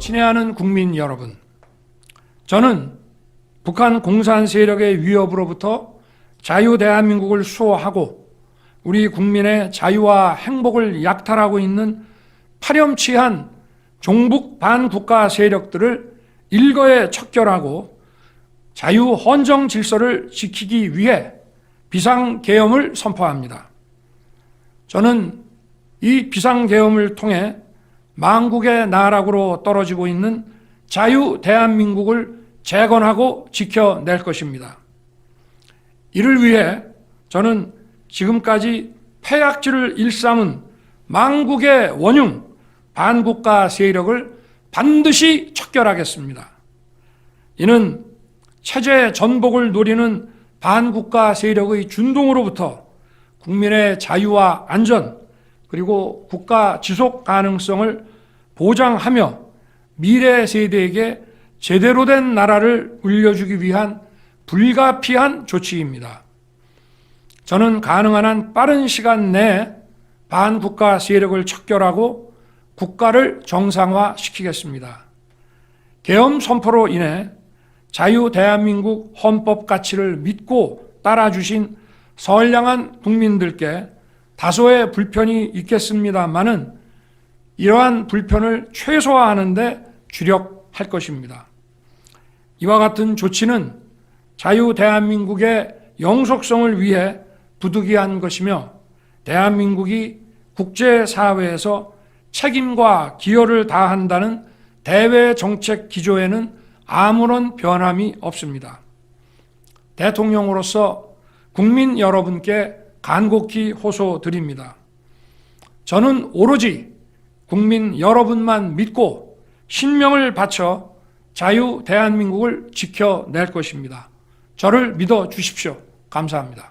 친애하는 국민 여러분, 저는 북한 공산 세력의 위협으로부터 자유 대한민국을 수호하고 우리 국민의 자유와 행복을 약탈하고 있는 파렴치한 종북 반국가 세력들을 일거에 척결하고 자유 헌정 질서를 지키기 위해 비상계엄을 선포합니다. 저는 이 비상계엄을 통해 망국의 나락으로 떨어지고 있는 자유 대한민국을 재건하고 지켜낼 것입니다. 이를 위해 저는 지금까지 폐악질을 일삼은 망국의 원흉 반국가 세력을 반드시 척결하겠습니다. 이는 체제 전복을 노리는 반국가 세력의 준동으로부터 국민의 자유와 안전 그리고 국가 지속 가능성을 보장하며 미래 세대에게 제대로 된 나라를 물려주기 위한 불가피한 조치입니다. 저는 가능한 한 빠른 시간 내에 반국가 세력을 척결하고 국가를 정상화시키겠습니다. 계엄 선포로 인해 자유 대한민국 헌법 가치를 믿고 따라주신 선량한 국민들께 다소의 불편이 있겠습니다만은 이러한 불편을 최소화하는데 주력할 것입니다. 이와 같은 조치는 자유 대한민국의 영속성을 위해 부득이한 것이며 대한민국이 국제사회에서 책임과 기여를 다한다는 대외 정책 기조에는 아무런 변함이 없습니다. 대통령으로서 국민 여러분께 간곡히 호소드립니다. 저는 오로지 국민 여러분만 믿고 신명을 바쳐 자유 대한민국을 지켜낼 것입니다. 저를 믿어 주십시오. 감사합니다.